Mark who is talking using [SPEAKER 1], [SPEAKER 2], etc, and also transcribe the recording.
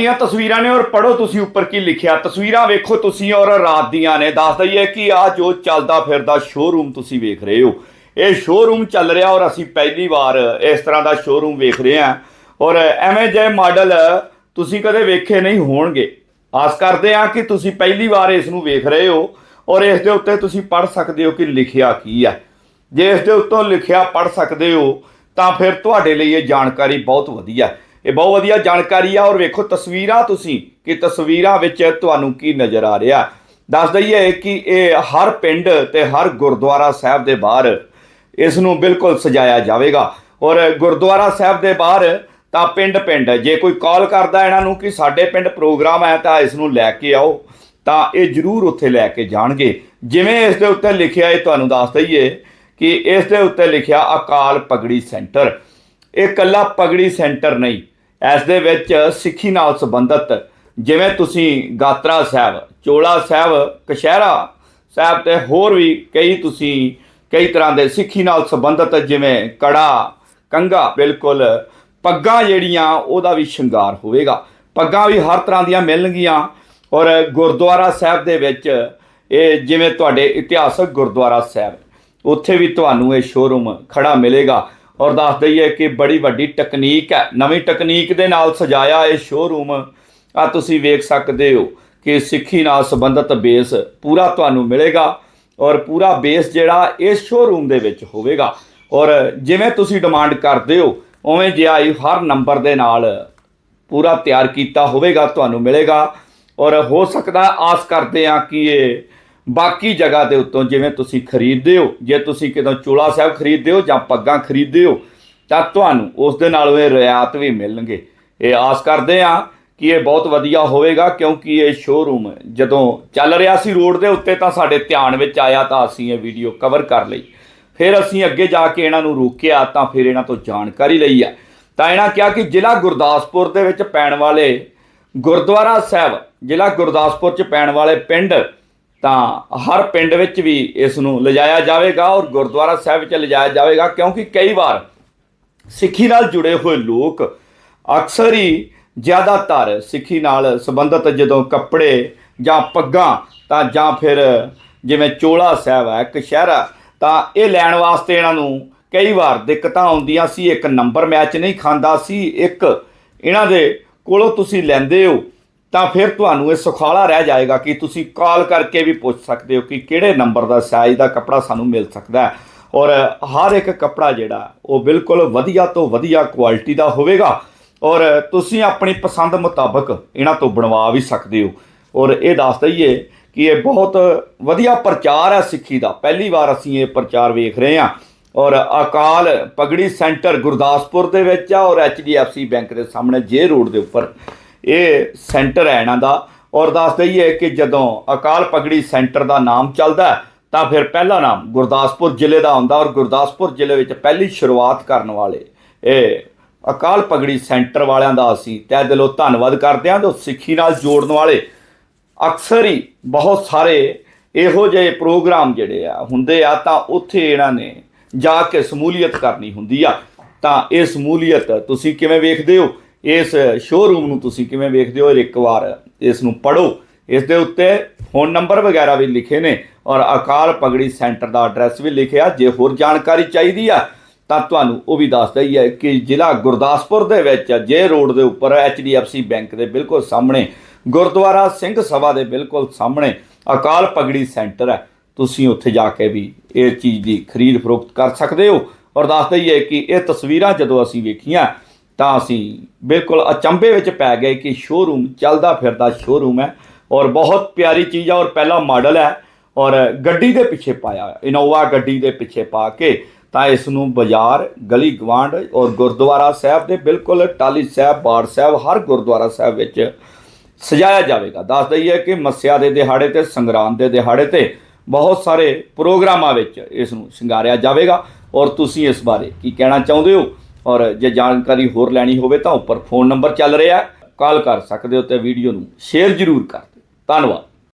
[SPEAKER 1] ਦੀਆਂ ਤਸਵੀਰਾਂ ਨੇ ਔਰ ਪੜੋ ਤੁਸੀਂ ਉੱਪਰ ਕੀ ਲਿਖਿਆ। ਤਸਵੀਰਾਂ ਵੇਖੋ ਤੁਸੀਂ ਔਰ ਰਾਤ ਦੀਆਂ ਨੇ। ਦੱਸ ਦਈਏ ਕਿ ਆ ਜੋ ਚੱਲਦਾ ਫਿਰਦਾ ਸ਼ੋਰੂਮ ਤੁਸੀਂ ਵੇਖ ਰਹੇ ਹੋ। ਇਹ ਸ਼ੋਰੂਮ ਚੱਲ ਰਿਹਾ ਔਰ ਅਸੀਂ ਪਹਿਲੀ ਵਾਰ ਇਸ ਤਰ੍ਹਾਂ ਦਾ ਸ਼ੋਰੂਮ ਵੇਖ ਰਹੇ ਹਾਂ। ਔਰ ਐਵੇਂ ਜੇ ਮਾਡਲ ਤੁਸੀਂ ਕਦੇ ਵੇਖੇ ਨਹੀਂ ਹੋਣਗੇ। ਆਸ ਕਰਦੇ ਹਾਂ ਕਿ ਤੁਸੀਂ ਪਹਿਲੀ ਵਾਰ ਇਸ ਨੂੰ ਵੇਖ ਰਹੇ ਹੋ ਔਰ ਇਸ ਦੇ ਉੱਤੇ ਤੁਸੀਂ ਪੜ ਸਕਦੇ ਹੋ ਕਿ ਲਿਖਿਆ ਕੀ ਹੈ। ਜੇ ਇਸ ਦੇ ਉੱਤੋਂ ਲਿਖਿਆ ਪੜ ਸਕਦੇ ਹੋ ਤਾਂ ਫਿਰ ਤੁਹਾਡੇ ਲਈ ਇਹ ਜਾਣਕਾਰੀ ਬਹੁਤ ਵਧੀਆ ਹੈ। ਇਹ ਬਹੁਤ ਵਧੀਆ ਜਾਣਕਾਰੀ ਆ ਔਰ ਵੇਖੋ ਤਸਵੀਰਾਂ ਤੁਸੀਂ ਕਿ ਤਸਵੀਰਾਂ ਵਿੱਚ ਤੁਹਾਨੂੰ ਕੀ ਨਜ਼ਰ ਆ ਰਿਹਾ। ਦੱਸ ਦਈਏ ਕਿ ਇਹ ਹਰ ਪਿੰਡ ਤੇ ਹਰ ਗੁਰਦੁਆਰਾ ਸਾਹਿਬ ਦੇ ਬਾਹਰ ਇਸ ਨੂੰ ਬਿਲਕੁਲ ਸਜਾਇਆ ਜਾਵੇਗਾ। ਔਰ ਗੁਰਦੁਆਰਾ ਸਾਹਿਬ ਦੇ ਬਾਹਰ ਤਾਂ ਪਿੰਡ ਪਿੰਡ ਜੇ ਕੋਈ ਕਾਲ ਕਰਦਾ ਇਹਨਾਂ ਨੂੰ ਕਿ ਸਾਡੇ ਪਿੰਡ ਪ੍ਰੋਗਰਾਮ ਹੈ ਤਾਂ ਇਸ ਨੂੰ ਲੈ ਕੇ ਆਓ, ਤਾਂ ਇਹ ਜ਼ਰੂਰ ਉੱਥੇ ਲੈ ਕੇ ਜਾਣਗੇ। ਜਿਵੇਂ ਇਸ ਦੇ ਉੱਤੇ ਲਿਖਿਆ ਹੈ, ਤੁਹਾਨੂੰ ਦੱਸ ਦਈਏ ਕਿ ਇਸ ਦੇ ਉੱਤੇ ਲਿਖਿਆ ਅਕਾਲ ਪਗੜੀ ਸੈਂਟਰ। ਇਹ ਕੱਲਾ ਪਗੜੀ ਸੈਂਟਰ ਨਹੀਂ ਇਸ ਦੇ ਵਿੱਚ ਸਿੱਖੀ ਨਾਲ ਸੰਬੰਧਿਤ, ਜਿਵੇਂ ਤੁਸੀਂ ਗਾਤਰਾ ਸਾਹਿਬ, ਚੋਲਾ ਸਾਹਿਬ ਕਸ਼ਹਿਰਾ ਸਾਹਿਬ ਤੇ ਹੋਰ ਵੀ ਕਈ ਤੁਸੀਂ ਕਈ ਤਰ੍ਹਾਂ ਦੇ ਸਿੱਖੀ ਨਾਲ ਸੰਬੰਧਿਤ, ਜਿਵੇਂ ਕੜਾ ਕੰਗਾ ਬਿਲਕੁਲ ਪੱਗਾਂ ਜਿਹੜੀਆਂ ਉਹਦਾ ਵੀ ਸ਼ਿੰਗਾਰ ਹੋਵੇਗਾ। ਪੱਗਾਂ ਵੀ ਹਰ ਤਰ੍ਹਾਂ ਦੀਆਂ ਮਿਲਣਗੀਆਂ ਔਰ ਗੁਰਦੁਆਰਾ ਸਾਹਿਬ ਦੇ ਵਿੱਚ ਇਹ ਜਿਵੇਂ ਤੁਹਾਡੇ ਇਤਿਹਾਸਕ ਗੁਰਦੁਆਰਾ ਸਾਹਿਬ, ਉੱਥੇ ਵੀ ਤੁਹਾਨੂੰ ਇਹ ਸ਼ੋਰੂਮ ਖੜਾ ਮਿਲੇਗਾ। ਔਰ ਦੱਸ ਦਈਏ ਕਿ ਬੜੀ ਵੱਡੀ ਟੈਕਨੀਕ ਹੈ। ਨਵੀਂ ਟੈਕਨੀਕ ਦੇ ਨਾਲ ਸਜਾਇਆ ਇਹ ਸ਼ੋਰੂਮ ਆ ਤੁਸੀਂ ਵੇਖ ਸਕਦੇ ਹੋ ਕਿ ਸਿੱਖੀ ਨਾਲ ਸੰਬੰਧਿਤ ਬੇਸ ਪੂਰਾ ਤੁਹਾਨੂੰ ਮਿਲੇਗਾ ਔਰ ਪੂਰਾ ਬੇਸ ਜਿਹੜਾ ਇਸ ਸ਼ੋਰੂਮ ਦੇ ਵਿੱਚ ਹੋਵੇਗਾ। ਔਰ ਜਿਵੇਂ ਤੁਸੀਂ ਡਿਮਾਂਡ ਕਰਦੇ ਹੋ, ਉਵੇਂ ਜਿਹਾ ਹੀ ਹਰ ਨੰਬਰ ਦੇ ਨਾਲ ਪੂਰਾ ਤਿਆਰ ਕੀਤਾ ਹੋਵੇਗਾ, ਤੁਹਾਨੂੰ ਮਿਲੇਗਾ। ਔਰ ਹੋ ਸਕਦਾ ਆਸ ਕਰਦੇ ਆ ਕਿ ਇਹ ਬਾਕੀ ਜਗ੍ਹਾ ਦੇ ਉੱਤੋਂ ਜਿਵੇਂ ਤੁਸੀਂ ਖਰੀਦਦੇ ਹੋ, ਜੇ ਤੁਸੀਂ ਕਿਤੋਂ ਚੋਲਾ ਸਾਹਿਬ ਖਰੀਦਦੇ ਹੋ ਜਾਂ ਪੱਗਾਂ ਖਰੀਦਦੇ ਹੋ, ਤਾਂ ਤੁਹਾਨੂੰ ਉਸ ਦੇ ਨਾਲ ਇਹ ਰਿਆਇਤ ਵੀ ਮਿਲਣਗੇ। ਇਹ ਆਸ ਕਰਦੇ ਆ ਕਿ ਇਹ ਬਹੁਤ ਵਧੀਆ ਹੋਵੇਗਾ ਕਿਉਂਕਿ ਇਹ ਸ਼ੋਰੂਮ ਜਦੋਂ ਚੱਲ ਰਿਹਾ ਸੀ ਰੋਡ ਦੇ ਉੱਤੇ ਤਾਂ ਸਾਡੇ ਧਿਆਨ ਵਿੱਚ ਆਇਆ ਤਾਂ ਅਸੀਂ ਇਹ ਵੀਡੀਓ ਕਵਰ ਕਰ ਲਈ। ਫਿਰ ਅਸੀਂ ਅੱਗੇ ਜਾ ਕੇ ਇਹਨਾਂ ਨੂੰ ਰੋਕਿਆ ਤਾਂ ਫਿਰ ਇਹਨਾਂ ਤੋਂ ਜਾਣਕਾਰੀ ਲਈ ਆ। ਤਾਂ ਇਹਨਾਂ ਕਿਹਾ ਕਿ ਜ਼ਿਲ੍ਹਾ ਗੁਰਦਾਸਪੁਰ ਦੇ ਵਿੱਚ ਪੈਣ ਵਾਲੇ ਗੁਰਦੁਆਰਾ ਸਾਹਿਬ, ਜ਼ਿਲ੍ਹਾ ਗੁਰਦਾਸਪੁਰ ਚ ਪੈਣ ਵਾਲੇ ਪਿੰਡ ਤਾਂ ਹਰ ਪਿੰਡ ਵਿੱਚ ਵੀ ਇਸ ਨੂੰ ਲਿਜਾਇਆ ਜਾਵੇਗਾ ਔਰ ਗੁਰਦੁਆਰਾ ਸਾਹਿਬ ਵਿੱਚ ਲਿਜਾਇਆ ਜਾਵੇਗਾ, ਕਿਉਂਕਿ ਕਈ ਵਾਰ ਸਿੱਖੀ ਨਾਲ ਜੁੜੇ ਹੋਏ ਲੋਕ ਅਕਸਰ ਹੀ ਜ਼ਿਆਦਾਤਰ ਸਿੱਖੀ ਨਾਲ ਸੰਬੰਧਿਤ ਜਦੋਂ ਕੱਪੜੇ ਜਾਂ ਪੱਗਾਂ, ਤਾਂ ਜਾਂ ਫਿਰ ਜਿਵੇਂ ਚੋਲਾ ਸਾਹਿਬ ਹੈ ਕਸ਼ਹਿਰਾ ਤਾਂ ਇਹ ਲੈਣ ਵਾਸਤੇ ਇਹਨਾਂ ਨੂੰ ਕਈ ਵਾਰ ਦਿੱਕਤਾਂ ਆਉਂਦੀਆਂ ਸੀ, ਇੱਕ ਨੰਬਰ ਮੈਚ ਨਹੀਂ ਖਾਂਦਾ ਸੀ, ਇੱਕ ਇਹਨਾਂ ਦੇ ਕੋਲੋਂ ਤੁਸੀਂ ਲੈਂਦੇ ਹੋ ਤਾਂ ਫਿਰ ਤੁਹਾਨੂੰ ਇਹ ਸੁਖਾਲਾ ਰਹਿ ਜਾਏਗਾ ਕਿ ਤੁਸੀਂ ਕਾਲ ਕਰਕੇ ਵੀ ਪੁੱਛ ਸਕਦੇ ਹੋ ਕਿ ਕਿਹੜੇ ਨੰਬਰ ਦਾ ਸਾਈਜ਼ ਦਾ ਕੱਪੜਾ ਸਾਨੂੰ ਮਿਲ ਸਕਦਾ ਹੈ। ਔਰ ਹਰ ਇੱਕ ਕੱਪੜਾ ਜਿਹੜਾ, ਉਹ ਬਿਲਕੁਲ ਵਧੀਆ ਤੋਂ ਵਧੀਆ ਕੁਆਲਿਟੀ ਦਾ ਹੋਵੇਗਾ। ਔਰ ਤੁਸੀਂ ਆਪਣੀ ਪਸੰਦ ਮੁਤਾਬਕ ਇਹਨਾਂ ਤੋਂ ਬਣਵਾ ਵੀ ਸਕਦੇ ਹੋ। ਔਰ ਇਹ ਦੱਸ ਦਈਏ ਕਿ ਇਹ ਬਹੁਤ ਵਧੀਆ ਪ੍ਰਚਾਰ ਹੈ ਸਿੱਖੀ ਦਾ। ਪਹਿਲੀ ਵਾਰ ਅਸੀਂ ਇਹ ਪ੍ਰਚਾਰ ਵੇਖ ਰਹੇ ਹਾਂ। ਔਰ ਅਕਾਲ ਪਗੜੀ ਸੈਂਟਰ ਗੁਰਦਾਸਪੁਰ ਦੇ ਵਿੱਚ ਆ ਔਰ HDFC ਬੈਂਕ ਦੇ ਸਾਹਮਣੇ, ਜੇ ਰੋਡ ਦੇ ਉੱਪਰ। ਇਹ ਸੈਂਟਰ ਹੈ ਇਹਨਾਂ ਦਾ। ਔਰ ਦੱਸ ਦਈਏ ਕਿ ਜਦੋਂ ਅਕਾਲ ਪਗੜੀ ਸੈਂਟਰ ਦਾ ਨਾਮ ਚੱਲਦਾ ਤਾਂ ਫਿਰ ਪਹਿਲਾ ਨਾਮ ਗੁਰਦਾਸਪੁਰ ਜ਼ਿਲ੍ਹੇ ਦਾ ਹੁੰਦਾ ਔਰ ਗੁਰਦਾਸਪੁਰ ਜ਼ਿਲ੍ਹੇ ਵਿੱਚ ਪਹਿਲੀ ਸ਼ੁਰੂਆਤ ਕਰਨ ਵਾਲੇ ਇਹ ਅਕਾਲ ਪਗੜੀ ਸੈਂਟਰ ਵਾਲਿਆਂ ਦਾ ਅਸੀਂ ਤਹਿ ਦਿਲੋਂ ਧੰਨਵਾਦ ਕਰਦੇ ਹਾਂ ਜੋ ਸਿੱਖੀ ਨਾਲ ਜੋੜਨ ਵਾਲੇ ਅਕਸਰ ਹੀ ਬਹੁਤ ਸਾਰੇ ਇਹੋ ਜਿਹੇ ਪ੍ਰੋਗਰਾਮ ਜਿਹੜੇ ਆ, ਹੁੰਦੇ ਆ, ਤਾਂ ਉੱਥੇ ਇਹਨਾਂ ਨੇ ਜਾ ਕੇ ਸਮੂਲੀਅਤ ਕਰਨੀ ਹੁੰਦੀ ਆ। ਤਾਂ ਇਹ ਸਮੂਲੀਅਤ ਤੁਸੀਂ ਕਿਵੇਂ ਵੇਖਦੇ ਹੋ? ਇਸ ਸ਼ੋਰੂਮ ਨੂੰ ਤੁਸੀਂ ਕਿਵੇਂ ਵੇਖਦੇ ਹੋ? ਇੱਕ ਵਾਰ ਇਸ ਨੂੰ ਪੜੋ ਇਸ ਦੇ ਉੱਤੇ ਫੋਨ ਨੰਬਰ ਵਗੈਰਾ ਵੀ ਲਿਖੇ ਨੇ ਔਰ ਅਕਾਲ ਪਗੜੀ ਸੈਂਟਰ ਦਾ ਐਡਰੈਸ ਵੀ ਲਿਖਿਆ। ਜੇ ਹੋਰ ਜਾਣਕਾਰੀ ਚਾਹੀਦੀ ਆ, ਤਾਂ ਤੁਹਾਨੂੰ ਉਹ ਵੀ ਦੱਸਦਾ ਹੀ ਹੈ ਕਿ ਜ਼ਿਲ੍ਹਾ ਗੁਰਦਾਸਪੁਰ ਦੇ ਵਿੱਚ ਜੇ ਰੋਡ ਦੇ ਉੱਪਰ HDFC ਬੈਂਕ ਦੇ ਬਿਲਕੁਲ ਸਾਹਮਣੇ, ਗੁਰਦੁਆਰਾ ਸਿੰਘ ਸਭਾ ਦੇ ਬਿਲਕੁਲ ਸਾਹਮਣੇ ਅਕਾਲ ਪਗੜੀ ਸੈਂਟਰ ਹੈ। ਤੁਸੀਂ ਉੱਥੇ ਜਾ ਕੇ ਵੀ ਇਹ ਚੀਜ਼ ਦੀ ਖਰੀਦ ਫਰੋਖਤ ਕਰ ਸਕਦੇ ਹੋ। ਔਰ ਦੱਸਦਾ ਹੀ ਹੈ ਕਿ ਇਹ ਤਸਵੀਰਾਂ ਜਦੋਂ ਅਸੀਂ ਵੇਖੀਆਂ ਤਾਂ ਅਸੀਂ ਬਿਲਕੁਲ ਅਚੰਭੇ ਵਿੱਚ ਪੈ ਗਏ ਕਿ ਸ਼ੋਰੂਮ ਚੱਲਦਾ ਫਿਰਦਾ ਸ਼ੋਰੂਮ ਹੈ ਔਰ ਬਹੁਤ ਪਿਆਰੀ ਚੀਜ਼ ਹੈ ਔਰ ਪਹਿਲਾ ਮਾਡਲ ਹੈ ਔਰ ਗੱਡੀ ਦੇ ਪਿੱਛੇ ਪਾਇਆ ਇਨੋਵਾ ਗੱਡੀ ਦੇ ਪਿੱਛੇ ਪਾ ਕੇ ਤਾਂ ਇਸ ਨੂੰ ਬਾਜ਼ਾਰ, ਗਲੀ ਗਵਾਂਡ ਔਰ ਗੁਰਦੁਆਰਾ ਸਾਹਿਬ ਦੇ ਬਿਲਕੁਲ ਟਾਲੀ ਸਾਹਿਬ, ਬਾੜ ਸਾਹਿਬ, ਹਰ ਗੁਰਦੁਆਰਾ ਸਾਹਿਬ ਵਿੱਚ ਸਜਾਇਆ ਜਾਵੇਗਾ। ਦੱਸ ਦਈਏ ਕਿ ਮੱਸਿਆ ਦੇ ਦਿਹਾੜੇ ਤੇ, ਸੰਗਰਾਂਦ ਦੇ ਦਿਹਾੜੇ ਤੇ ਬਹੁਤ ਸਾਰੇ ਪ੍ਰੋਗਰਾਮਾਂ ਵਿੱਚ ਇਸ ਨੂੰ ਸ਼ਿੰਗਾਰਿਆ ਜਾਵੇਗਾ ਔਰ ਤੁਸੀਂ ਇਸ ਬਾਰੇ ਕੀ ਕਹਿਣਾ ਚਾਹੁੰਦੇ ਹੋ? ਔਰ ਜੇ ਜਾਣਕਾਰੀ ਹੋਰ ਲੈਣੀ ਹੋਵੇ ਤਾਂ ਉੱਪਰ ਫੋਨ ਨੰਬਰ ਚੱਲ ਰਿਹਾ ਕਾਲ ਕਰ ਸਕਦੇ ਹੋ ਤੇ ਵੀਡੀਓ ਨੂੰ ਸ਼ੇਅਰ ਜ਼ਰੂਰ ਕਰ ਦਿਓ। ਧੰਨਵਾਦ।